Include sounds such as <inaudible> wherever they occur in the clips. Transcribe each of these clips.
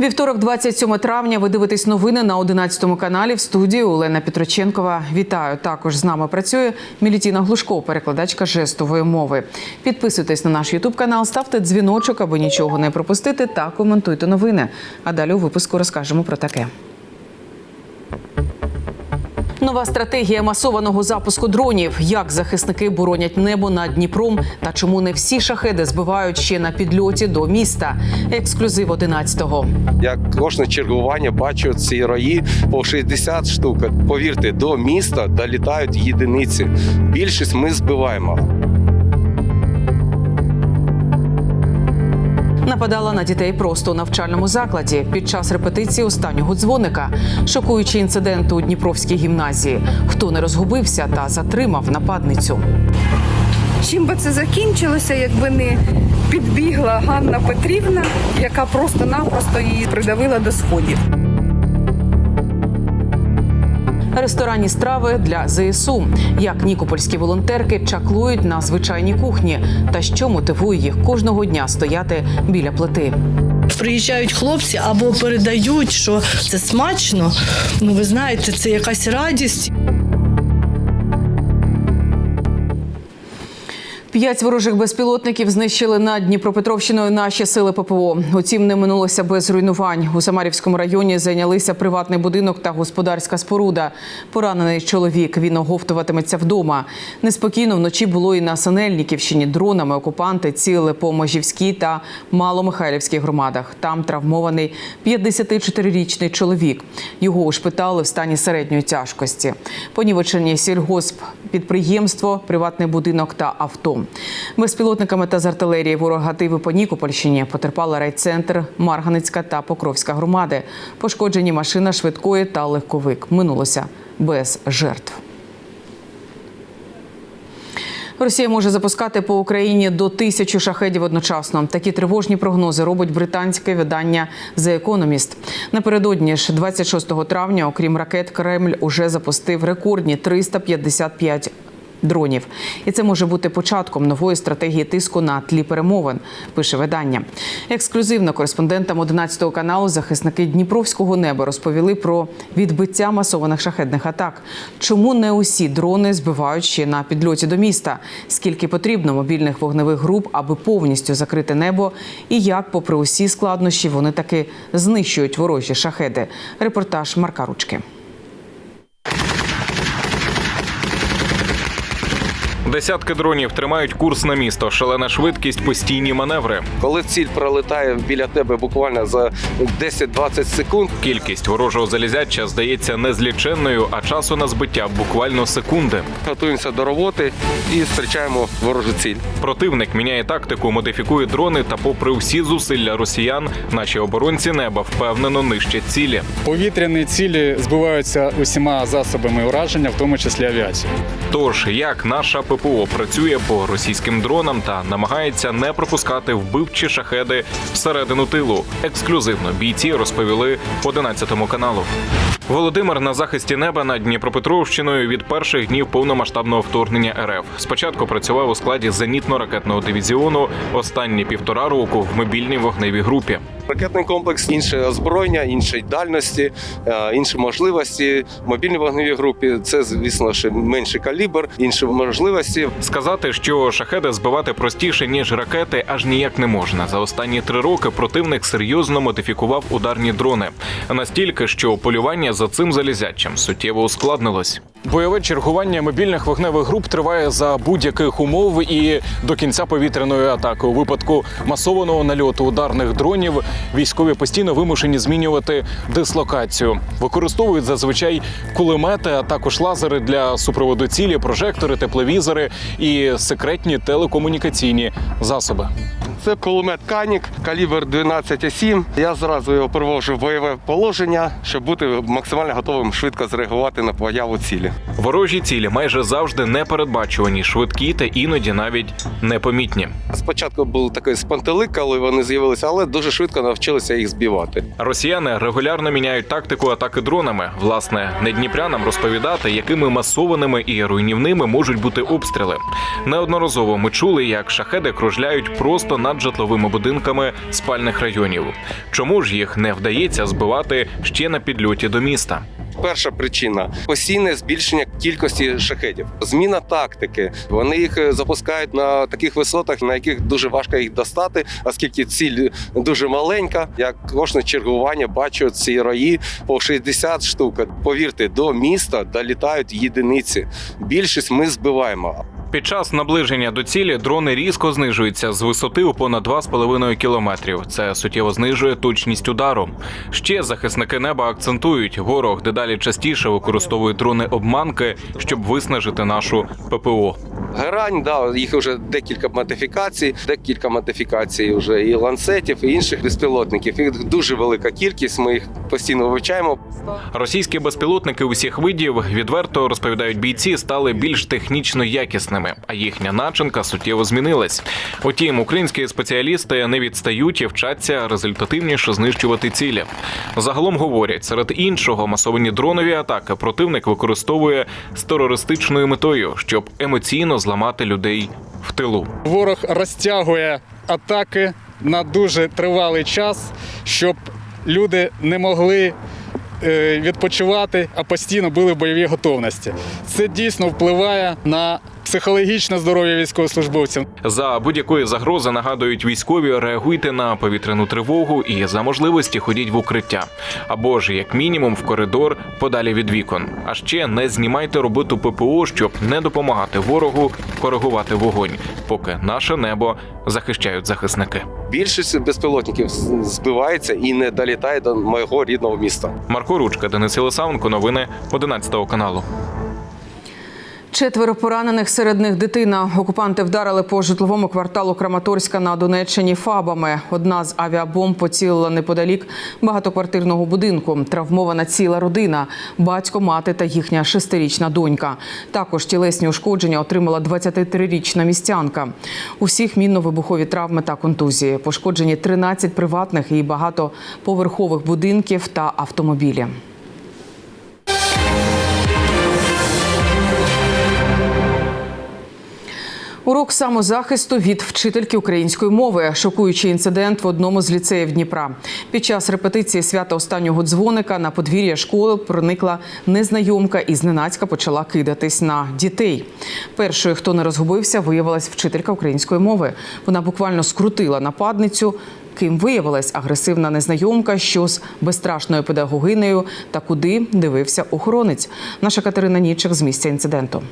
Вівторок, 27 травня. Ви дивитесь новини на 11 каналі в студії Олена Петроченкова. Вітаю. Також з нами працює Мілітіна Глушко, перекладачка жестової мови. Підписуйтесь на наш Ютуб канал, ставте дзвіночок, аби нічого не пропустити, та коментуйте новини. А далі у випуску розкажемо про таке. Нова стратегія масованого запуску дронів. Як захисники боронять небо над Дніпром та чому не всі шахеди збивають ще на підльоті до міста. Ексклюзив 11-го. Я кожне чергування бачу ці рої по 60 штук. Повірте, до міста долітають єдиниці. Більшість ми збиваємо. Нападала на дітей просто у навчальному закладі під час репетиції останнього дзвоника. шокуючи інцидент у Дніпровській гімназії. Хто не розгубився та затримав нападницю. Чим би це закінчилося, якби не підбігла Ганна Петрівна, яка просто-напросто її придавила до сходів. Ресторанні страви для ЗСУ. Як нікопольські волонтерки чаклують на звичайній кухні та що мотивує їх кожного дня стояти біля плити. Приїжджають хлопці або передають, що це смачно. Ну, ви знаєте, це якась радість. П'ять ворожих безпілотників знищили над Дніпропетровщиною наші сили ППО. Утім, не минулося без руйнувань. У Самарівському районі зайнялися приватний будинок та господарська споруда. Поранений чоловік. Він оговтуватиметься вдома. Неспокійно вночі було і на Синельниківщині. Дронами окупанти цілили по Можівській та Маломихайлівській громадах. Там травмований 54-річний чоловік. Його ушпитали в стані середньої тяжкості. Понівечені сільгосп, підприємство, приватний будинок та авто. Безпілотниками та з артилерії ворог гатив по Нікопольщині. Потерпали райцентр, Марганицька та Покровська громади. Пошкоджені машина швидкої та легковик. Минулося без жертв. Росія може запускати по Україні до тисячі шахедів одночасно. Такі тривожні прогнози робить британське видання The Economist. Напередодні ж 26 травня, окрім ракет, Кремль уже запустив рекордні 355 Дронів, і це може бути початком нової стратегії тиску на тлі перемовин. Пише видання. Ексклюзивно кореспондентам 11 каналу захисники Дніпровського неба розповіли про відбиття масованих шахедних атак. Чому не усі дрони збивають ще на підльоті до міста? Скільки потрібно мобільних вогневих груп, аби повністю закрити небо? І як, попри усі складнощі, вони таки знищують ворожі шахеди? Репортаж Марка Ручки. Десятки дронів тримають курс на місто, шалена швидкість, постійні маневри. Коли ціль пролетає біля тебе буквально за 10-20 секунд, Кількість ворожого залізяча здається незліченною, а часу на збиття буквально секунди. готуємося до роботи і зустрічаємо ворожу ціль. Противник міняє тактику, модифікує дрони, та, попри всі зусилля росіян, наші оборонці неба впевнено нищать цілі. Повітряні цілі збиваються усіма засобами ураження, в тому числі авіацією. Тож як наша ППО працює по російським дронам та намагається не пропускати вбивчі шахеди всередину тилу. Ексклюзивно бійці розповіли 11 каналу. Володимир на захисті неба над Дніпропетровщиною від перших днів повномасштабного вторгнення РФ. Спочатку працював у складі зенітно-ракетного дивізіону. Останні півтора року в мобільній вогневій групі. Ракетний комплекс, інше озброєння, інші дальності, е, інші можливості. Мобільні вогневі групі це, звісно, ще менший калібр, інші можливості. Сказати, що шахеди збивати простіше ніж ракети, аж ніяк не можна. За останні три роки противник серйозно модифікував ударні дрони настільки, що полювання за цим залізячим суттєво ускладнилось. Бойове чергування мобільних вогневих груп триває за будь-яких умов і до кінця повітряної атаки. У випадку масованого нальоту ударних дронів військові постійно вимушені змінювати дислокацію. Використовують зазвичай кулемети, а також лазери для супроводу цілі, прожектори, тепловізори і секретні телекомунікаційні засоби. Це кулемет Канік, калібр 12,7. Я зразу його перевожу в бойове положення, щоб бути максимально готовим швидко зреагувати на появу цілі. Ворожі цілі майже завжди непередбачувані, швидкі та іноді навіть непомітні. Спочатку був такий спантелик, коли вони з'явилися, але дуже швидко навчилися їх збивати. Росіяни регулярно міняють тактику атаки дронами. Власне, не дніпрянам розповідати, якими масованими і руйнівними можуть бути обстріли. Неодноразово ми чули, як шахеди кружляють просто над житловими будинками спальних районів. Чому ж їх не вдається збивати ще на підльоті до міста? Перша причина постійне збільшення кількості шахедів. Зміна тактики. Вони їх е, запускають на таких висотах, на яких дуже важко їх достати, оскільки ціль дуже маленька. Я кожне чергування бачу ці рої по 60 штук. Повірте, до міста долітають єдиниці. Більшість ми збиваємо. Під час наближення до цілі дрони різко знижуються з висоти у понад 2,5 кілометрів. Це суттєво знижує точність удару. Ще захисники неба акцентують, ворог дедалі частіше використовує дрони обманки, щоб виснажити нашу ППО. Герань, да, їх вже декілька модифікацій, декілька модифікацій вже і ланцетів, і інших безпілотників. Їх дуже велика кількість. Ми їх постійно вивчаємо. Російські безпілотники усіх видів відверто розповідають бійці, стали більш технічно якісними, а їхня начинка суттєво змінилась. Утім, українські спеціалісти не відстають і вчаться результативніше знищувати цілі. Загалом говорять, серед іншого масовані дронові атаки противник використовує з терористичною метою, щоб емоційно зламати людей в тилу. Ворог розтягує атаки на дуже тривалий час, щоб люди не могли е, відпочивати, а постійно були в бойовій готовності. Це дійсно впливає на психологічне здоров'я військовослужбовців. За будь-якої загрози нагадують військові, реагуйте на повітряну тривогу і за можливості ходіть в укриття або ж як мінімум в коридор подалі від вікон. А ще не знімайте роботу ППО, щоб не допомагати ворогу коригувати вогонь, поки наше небо захищають захисники. Більшість безпілотників збивається і не долітає до моєго рідного міста. Марко Ручка, Денис Єлисавенко, новини 11 каналу. Четверо поранених серед них дитина. Окупанти вдарили по житловому кварталу Краматорська на Донеччині фабами. Одна з авіабомб поцілила неподалік багатоквартирного будинку. Травмована ціла родина, батько, мати та їхня шестирічна донька. Також тілесні ушкодження отримала 23-річна містянка. У всіх мінно-вибухові травми та контузії. Пошкоджені 13 приватних і багатоповерхових будинків та автомобілі. Урок самозахисту від вчительки української мови. Шокуючий інцидент в одному з ліцеїв Дніпра. Під час репетиції свята останнього дзвоника на подвір'я школи проникла незнайомка і зненацька почала кидатись на дітей. Першою, хто не розгубився, виявилась вчителька української мови. Вона буквально скрутила нападницю. Ким виявилась агресивна незнайомка, що з безстрашною педагогинею та куди дивився охоронець. Наша Катерина Нічик з місця інциденту.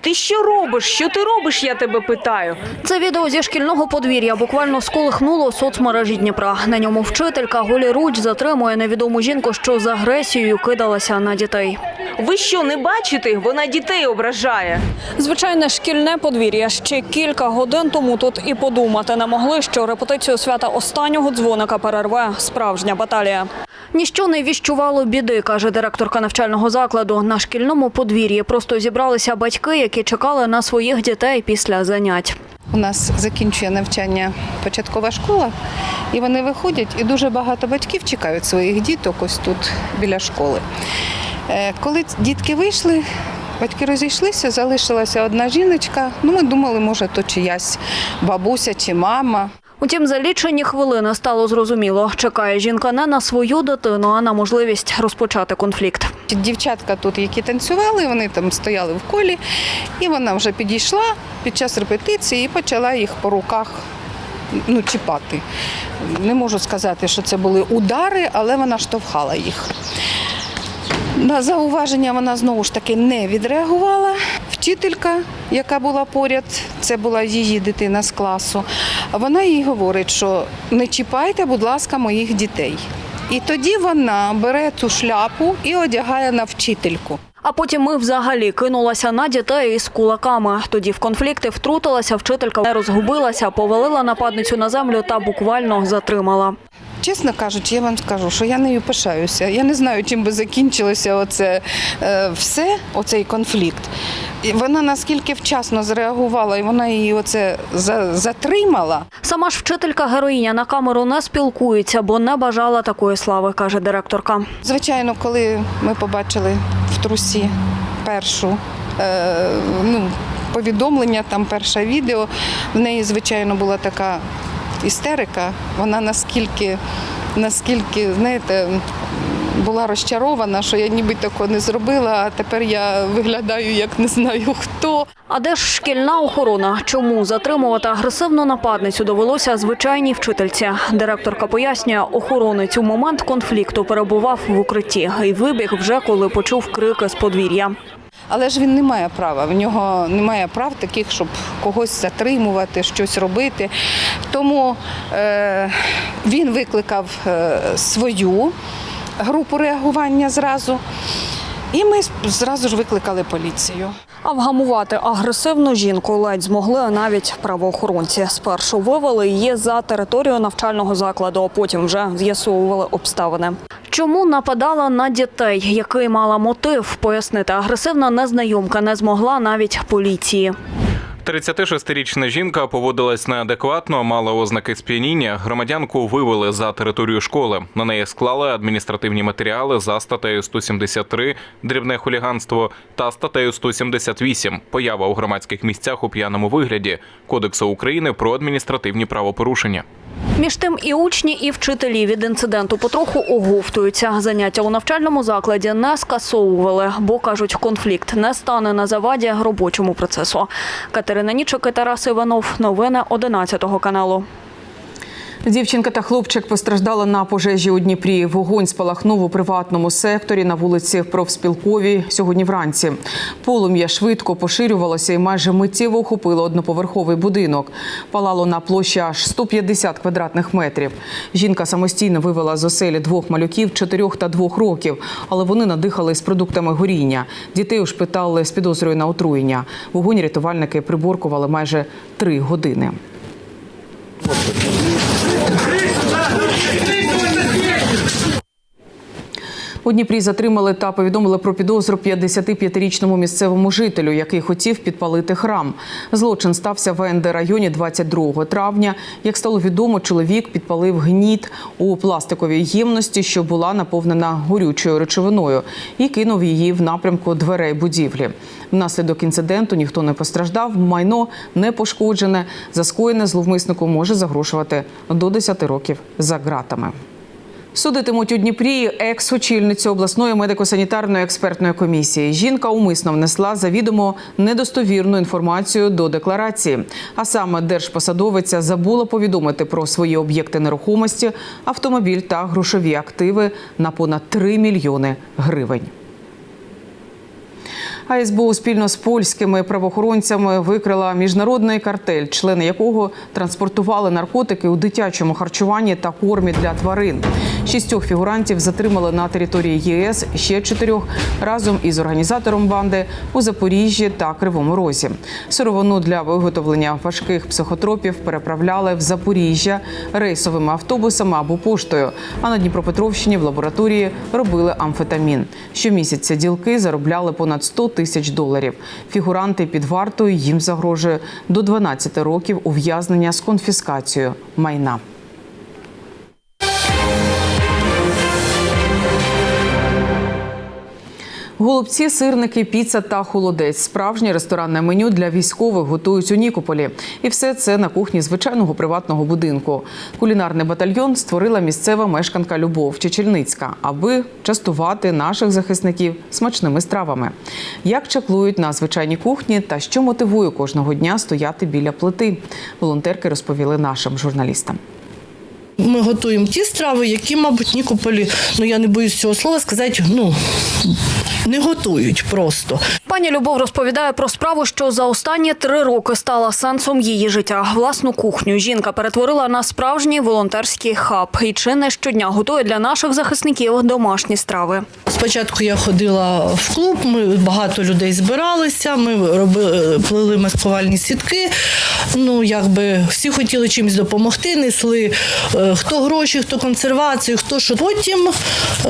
Ти що робиш? Що ти робиш? Я тебе питаю. Це відео зі шкільного подвір'я буквально сколихнуло соцмережі Дніпра. На ньому вчителька голіруч затримує невідому жінку, що з агресією кидалася на дітей. Ви що не бачите? Вона дітей ображає. Звичайне шкільне подвір'я. Ще кілька годин тому тут і подумати не могли, що репетицію свята останнього дзвоника перерве справжня баталія. Ніщо не віщувало біди, каже директорка навчального закладу. На шкільному подвір'ї просто зібралися батьки, які чекали на своїх дітей після занять. У нас закінчує навчання початкова школа, і вони виходять, і дуже багато батьків чекають своїх діток ось тут біля школи. Е, Коли дітки вийшли, батьки розійшлися, залишилася одна жіночка. Ну, ми думали, може, то чиясь бабуся чи мама. Утім, за лічені хвилини стало зрозуміло, чекає жінка не на свою дитину, а на можливість розпочати конфлікт. Дівчатка тут, які танцювали, вони там стояли в колі, і вона вже підійшла під час репетиції і почала їх по руках ну, чіпати. Не можу сказати, що це були удари, але вона штовхала їх. На зауваження вона знову ж таки не відреагувала. Вчителька, яка була поряд, це була її дитина з класу. Вона їй говорить, що не чіпайте, будь ласка, моїх дітей. І тоді вона бере цю шляпу і одягає на вчительку. А потім ми взагалі кинулася на дітей із кулаками. Тоді в конфлікти втрутилася вчителька, не розгубилася, повалила нападницю на землю та буквально затримала. Чесно кажучи, я вам скажу, що я нею пишаюся. Я не знаю, чим би закінчилося оце е, все, оцей конфлікт. І вона наскільки вчасно зреагувала, і вона її оце за, затримала. Сама ж вчителька героїня на камеру не спілкується, бо не бажала такої слави, каже директорка. Звичайно, коли ми побачили в трусі першу, е, ну, повідомлення, там перше відео. В неї, звичайно, була така істерика. Вона наскільки, наскільки, знаєте, була розчарована, що я ніби такого не зробила, а тепер я виглядаю як не знаю хто. А де ж шкільна охорона? Чому затримувати агресивну нападницю довелося звичайній вчительці? Директорка пояснює, охоронець у момент конфлікту перебував в укритті і вибіг вже коли почув крики з подвір'я. Але ж він не має права. В нього немає прав таких, щоб когось затримувати, щось робити. Тому е, він викликав е, свою групу реагування зразу, і ми зразу ж викликали поліцію. А вгамувати агресивну жінку ледь змогли навіть правоохоронці. Спершу вивели її за територію навчального закладу, а потім вже з'ясовували обставини. Чому нападала на дітей, який мала мотив, пояснити агресивна незнайомка не змогла навіть поліції. 36-річна жінка поводилась неадекватно, мала ознаки сп'яніння. Громадянку вивели за територію школи. На неї склали адміністративні матеріали за статтею 173 дрібне хуліганство та статтею 178 поява у громадських місцях у п'яному вигляді Кодексу України про адміністративні правопорушення. Між тим і учні, і вчителі від інциденту потроху оговтуються. Заняття у навчальному закладі не скасовували, бо кажуть, конфлікт не стане на заваді робочому процесу. Катерина Нічок і Тарас Іванов. Новини 11 каналу. Дівчинка та хлопчик постраждали на пожежі у Дніпрі. Вогонь спалахнув у приватному секторі на вулиці Профспілковій сьогодні вранці. Полум'я швидко поширювалося і майже миттєво охопило одноповерховий будинок. Палало на площі аж 150 квадратних метрів. Жінка самостійно вивела з оселі двох малюків 4 та 2 років, але вони надихались продуктами горіння. Дітей ушпитали з підозрою на отруєння. Вогонь рятувальники приборкували майже три години. У Дніпрі затримали та повідомили про підозру 55-річному місцевому жителю, який хотів підпалити храм. Злочин стався в НД районі 22 травня. Як стало відомо, чоловік підпалив гніт у пластиковій ємності, що була наповнена горючою речовиною, і кинув її в напрямку дверей будівлі. Внаслідок інциденту ніхто не постраждав, майно не пошкоджене. За скоєне зловмиснику може загрошувати до 10 років за ґратами. Судитимуть у Дніпрі екс-очільницю обласної медико-санітарної експертної комісії. Жінка умисно внесла завідомо недостовірну інформацію до декларації. А саме держпосадовиця забула повідомити про свої об'єкти нерухомості, автомобіль та грошові активи на понад 3 мільйони гривень. А СБУ спільно з польськими правоохоронцями викрила міжнародний картель, члени якого транспортували наркотики у дитячому харчуванні та кормі для тварин. Шістьох фігурантів затримали на території ЄС, ще чотирьох разом із організатором банди у Запоріжжі та Кривому Розі. Сировину для виготовлення важких психотропів переправляли в Запоріжжя рейсовими автобусами або поштою. А на Дніпропетровщині в лабораторії робили амфетамін. Щомісяця ділки заробляли понад 100 тисяч доларів. Фігуранти під вартою їм загрожує до 12 років ув'язнення з конфіскацією майна. Голубці, сирники, піца та холодець. Справжнє ресторанне меню для військових готують у Нікополі. І все це на кухні звичайного приватного будинку. Кулінарний батальйон створила місцева мешканка Любов Чечельницька, аби частувати наших захисників смачними стравами. Як чаклують на звичайній кухні та що мотивує кожного дня стояти біля плити. Волонтерки розповіли нашим журналістам. Ми готуємо ті страви, які, мабуть, Нікополі, ну я не боюсь цього слова сказати, ну не готують просто. Пані Любов розповідає про справу, що за останні три роки стала сенсом її життя. Власну кухню жінка перетворила на справжній волонтерський хаб і чи не щодня готує для наших захисників домашні страви. Спочатку я ходила в клуб, ми багато людей збиралися, ми робили плели маскувальні сітки. Ну, якби всі хотіли чимось допомогти, несли е, хто гроші, хто консервацію, хто що. Потім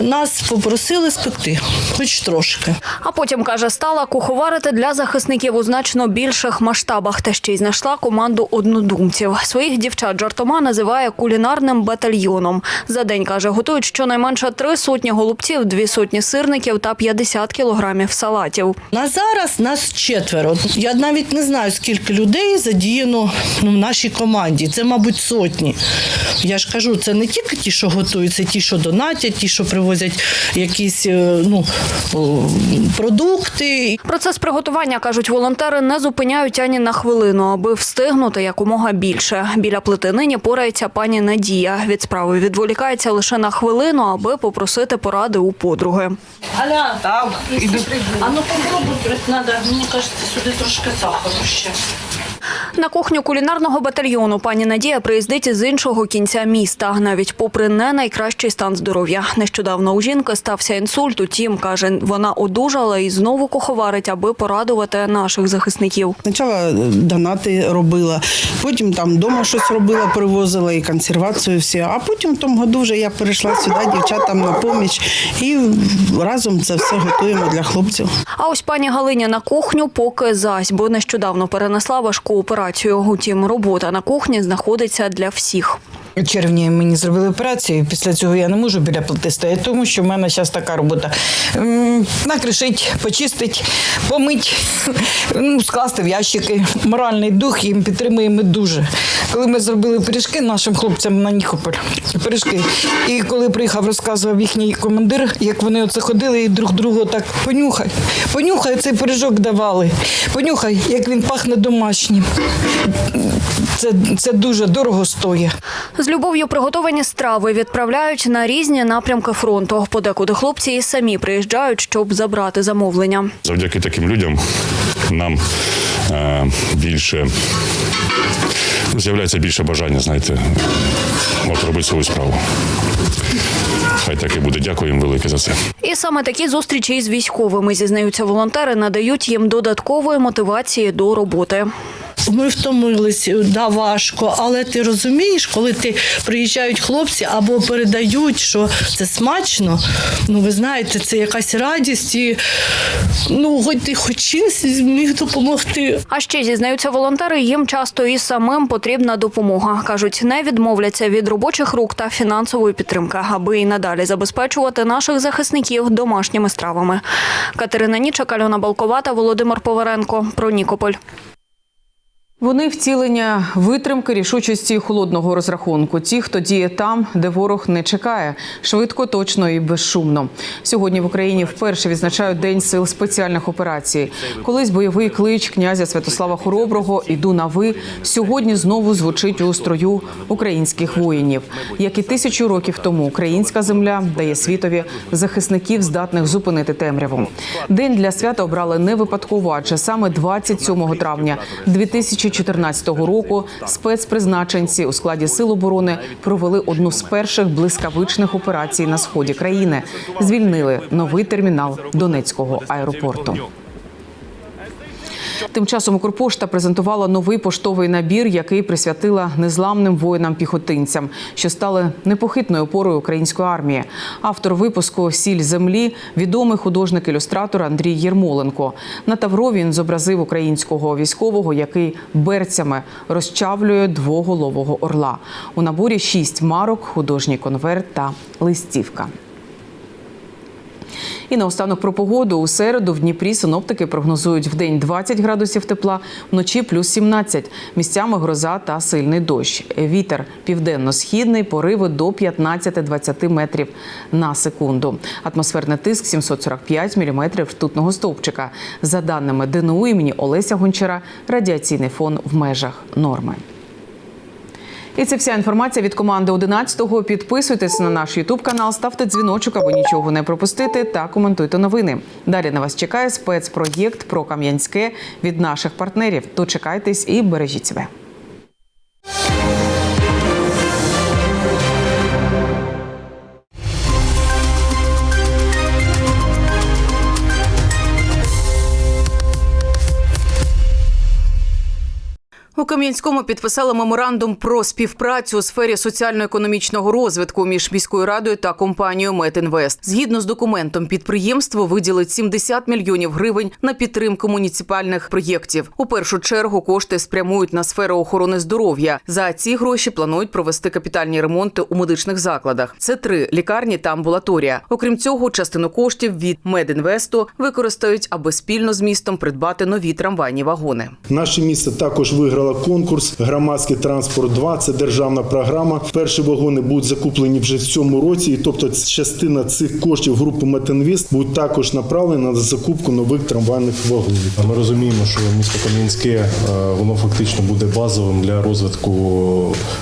нас попросили спекти, хоч трошки. А потім каже, стала Куховарити для захисників у значно більших масштабах та ще й знайшла команду однодумців. Своїх дівчат жартома називає кулінарним батальйоном. За день каже, готують щонайменше три сотні голубців, дві сотні сирників та 50 кілограмів салатів. На зараз нас четверо. Я навіть не знаю, скільки людей задіяно ну, в нашій команді. Це, мабуть, сотні. Я ж кажу, це не тільки ті, що готують, це ті, що донатять, ті, що привозять якісь е, ну, о, Процес приготування, кажуть волонтери, не зупиняють ані на хвилину, аби встигнути якомога більше. Біля плити нині порається пані Надія. Від справи відволікається лише на хвилину, аби попросити поради у подруги. Аля, так, іду. А ну попробуй, треба, мені кажеться, сюди трошки сахару ще. На кухню кулінарного батальйону пані Надія приїздить з іншого кінця міста, навіть попри не найкращий стан здоров'я. Нещодавно у жінки стався інсульт. Утім, каже, вона одужала і знову куховарить, аби порадувати наших захисників. Спочатку е, донати робила, потім там вдома щось робила, привозила і консервацію всі. А потім в тому году вже я перейшла сюди, дівчатам на поміч і разом це все готуємо для хлопців. А ось пані Галиня на кухню поки зась, бо нещодавно перенесла важку операцію. Утім, робота на кухні знаходиться для всіх. У червні мені зробили операцію. Після цього я не можу біля плити стояти, тому що в мене зараз така робота. Накришить, почистить, помить, <laughs> ну, скласти в ящики. Моральний дух їм підтримуємо дуже. Коли ми зробили пиріжки нашим хлопцям на Нікополь, пиріжки. І коли приїхав, розказував їхній командир, як вони оце ходили і друг другу так понюхай, понюхай, цей пиріжок давали. Понюхай, як він пахне домашнім. Це, це дуже дорого стоїть. З любов'ю приготовані страви відправляють на різні напрямки фронту. Подекуди хлопці і самі приїжджають, щоб забрати замовлення. Завдяки таким людям нам е, більше з'являється більше бажання, знаєте, от робити свою справу. Хай так і буде. Дякую їм велике за це. І саме такі зустрічі із військовими, зізнаються волонтери, надають їм додаткової мотивації до роботи. Ми втомились, да, важко, але ти розумієш, коли ти приїжджають хлопці або передають, що це смачно. Ну, ви знаєте, це якась радість, і ну, хоч ти хоч чимось зміг допомогти. А ще зізнаються волонтери, їм часто і самим потрібна допомога. кажуть, не відмовляться від робочих рук та фінансової підтримки, аби і надалі забезпечувати наших захисників домашніми стравами. Катерина Нічак, Альона Балковата, Володимир Поваренко. Про Нікополь. Вони втілення витримки, рішучості холодного розрахунку. Ті, хто діє там, де ворог не чекає, швидко, точно і безшумно. Сьогодні в Україні вперше відзначають День сил спеціальних операцій. Колись бойовий клич князя Святослава Хороброго Іду на ви сьогодні знову звучить у строю українських воїнів. Як і тисячу років тому, українська земля дає світові захисників, здатних зупинити темряву. День для свята обрали не випадково, адже саме 27 травня 2014 року спецпризначенці у складі сил оборони провели одну з перших блискавичних операцій на сході країни. Звільнили новий термінал Донецького аеропорту. Тим часом Укрпошта презентувала новий поштовий набір, який присвятила незламним воїнам-піхотинцям, що стали непохитною опорою української армії. Автор випуску Сіль землі відомий художник-ілюстратор Андрій Єрмоленко. На тавро він зобразив українського військового, який берцями розчавлює двоголового орла. У наборі шість марок, художній конверт та листівка. І наостанок про погоду. У середу в Дніпрі синоптики прогнозують в день 20 градусів тепла, вночі плюс 17. Місцями гроза та сильний дощ. Вітер південно-східний, пориви до 15-20 метрів на секунду. Атмосферний тиск 745 міліметрів ртутного стовпчика. За даними ДНУ імені Олеся Гончара, радіаційний фон в межах норми. І це вся інформація від команди 11-го. Підписуйтесь на наш Ютуб канал, ставте дзвіночок, аби нічого не пропустити, та коментуйте новини. Далі на вас чекає спецпроєкт про Кам'янське від наших партнерів. Дочекайтесь і бережіть себе. Кам'янському підписали меморандум про співпрацю у сфері соціально-економічного розвитку між міською радою та компанією Метінвест. Згідно з документом, підприємство виділить 70 мільйонів гривень на підтримку муніципальних проєктів. У першу чергу кошти спрямують на сферу охорони здоров'я. За ці гроші планують провести капітальні ремонти у медичних закладах. Це три лікарні та амбулаторія. Окрім цього, частину коштів від Медінвесту використають, аби спільно з містом придбати нові трамвайні вагони. Наше місто також виграло конкурс Громадський транспорт 2 Це державна програма. Перші вагони будуть закуплені вже в цьому році. І тобто частина цих коштів групи Метинвіст будуть також направлені на закупку нових трамвайних вагонів. Ми розуміємо, що місто Кам'янське е, воно фактично буде базовим для розвитку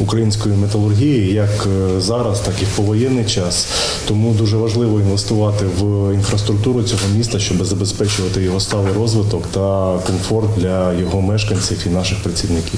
української металургії, як е, зараз, так і в повоєнний час. Тому дуже важливо інвестувати в інфраструктуру цього міста, щоб забезпечувати його сталий розвиток та комфорт для його мешканців і наших працівників. নাকি